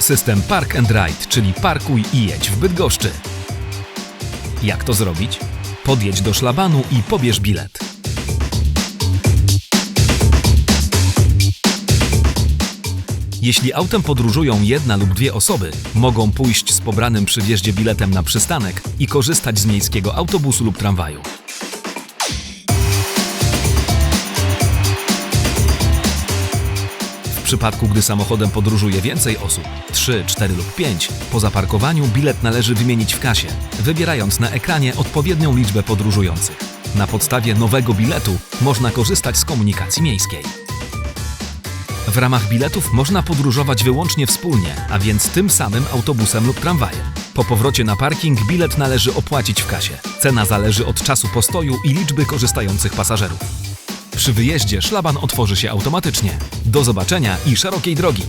System Park and Ride, czyli parkuj i jedź w Bydgoszczy. Jak to zrobić? Podjedź do szlabanu i pobierz bilet. Jeśli autem podróżują jedna lub dwie osoby, mogą pójść z pobranym przy wjeździe biletem na przystanek i korzystać z miejskiego autobusu lub tramwaju. Przypadku, gdy samochodem podróżuje więcej osób 3, 4 lub 5 po zaparkowaniu bilet należy wymienić w kasie, wybierając na ekranie odpowiednią liczbę podróżujących. Na podstawie nowego biletu można korzystać z komunikacji miejskiej. W ramach biletów można podróżować wyłącznie wspólnie, a więc tym samym autobusem lub tramwajem. Po powrocie na parking bilet należy opłacić w kasie. Cena zależy od czasu postoju i liczby korzystających pasażerów. Przy wyjeździe szlaban otworzy się automatycznie. Do zobaczenia i szerokiej drogi!